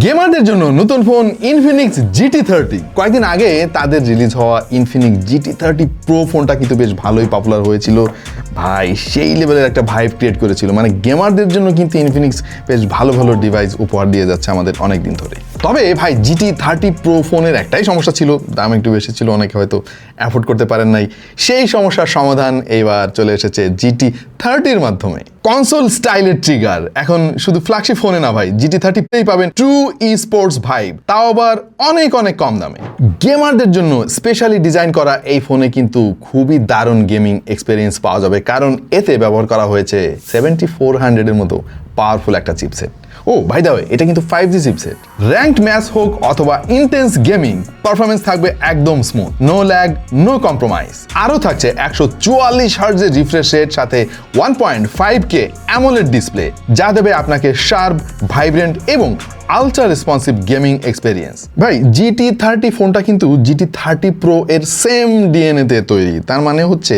গেমারদের জন্য নতুন phone Infinix GT thirty কয়েকদিন আগে তাদের রিলিজ হওয়া ইনফিনিক্স জিটি থার্টি প্রো ফোনটা কিন্তু বেশ ভালোই পপুলার হয়েছিল। ভাই, সেই লেভেলের একটা ভাইব ক্রিয়েট করেছিল। মানে গেমারদের জন্য কিন্তু ইনফিনিক্স বেশ ভালো ভালো ডিভাইস উপহার দিয়ে যাচ্ছে আমাদের অনেক দিন ধরে তবে ভাই জিটি থার্টি প্রো ফোনের একটাই সমস্যা ছিল। দাম একটু বেশি ছিল, অনেকে হয়তো অ্যাফোর্ড করতে পারেন নাই। সেই সমস্যার সমাধান এবার চলে এসেছে জিটি থার্টির মাধ্যমে। কনসোল স্টাইলের ট্রিগার এখন শুধু ফ্ল্যাগশিপ ফোনে না ভাই জিটি থার্টিতেই পাবেন ট্রু ই স্পোর্টস ভাইব তাও আবার অনেক অনেক কম দামে। গেমারদের জন্য স্পেশালি ডিজাইন করা এই ফোনে কিন্তু খুবই দারুণ গেমিং এক্সপিরিয়েন্স পাওয়া যাবে। কারণ এতে ব্যবহার করা হয়েছে সেভেন্টি ফোর হান্ড্রেডের মতো পাওয়ারফুল একটা চিপসেট ও ভাই দা এটা কিন্তু five G chipset ranked match হোক অথবা ইন্টেন্স গেমিং পারফরমেন্স থাকবে একদম smooth no lag no compromise আরও থাকছে একশো চুয়াল্লিশ হার্জের রিফ্রেশ রেট সাথে one point five K AMOLED display যা দেবে আপনাকে শার্প ভাইব্রেন্ট এবং আলট্রা রেসপন্সিভ গেমিং এক্সপিরিয়েন্স ভাই জিটি থার্টি ফোনটা কিন্তু জিটি থার্টি প্রো এর সেম ডিএনএতে তৈরি। তার মানে হচ্ছে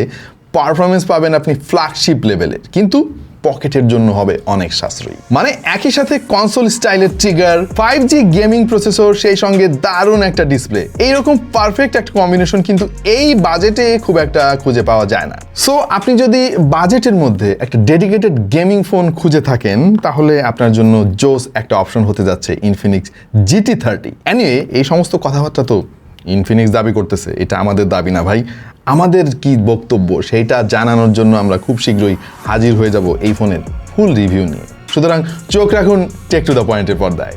পারফরমেন্স পাবেন আপনি ফ্ল্যাগশিপ লেভেলের কিন্তু পকেটের জন্য হবে অনেক সাশ্রয়ী। মানে একই সাথে কনসোল স্টাইলের trigger five G gaming processor সেই সঙ্গে দারুণ একটা ডিসপ্লে এইরকম পারফেক্ট একটা কম্বিনেশন কিন্তু এই বাজেটে খুব একটা খুঁজে পাওয়া যায় না। সো আপনি যদি বাজেটের মধ্যে একটা ডেডিকেটেড গেমিং ফোন খুঁজে থাকেন, তাহলে আপনার জন্য জোস একটা অপশন হতে যাচ্ছে ইনফিনিক্স জিটি থার্টি অ্যানিওয়ে এই সমস্ত কথাবার্তা তো ইনফিনিক্স দাবি করতেছে, এটা আমাদের দাবি না ভাই। আমাদের কি বক্তব্য সেটা জানানোর জন্য আমরা খুব শীঘ্রই হাজির হয়ে যাব এই ফোনের ফুল রিভিউ নিয়ে। সুতরাং চোখ রাখুন টেক টু দ্য পয়েন্টের পর্দায়।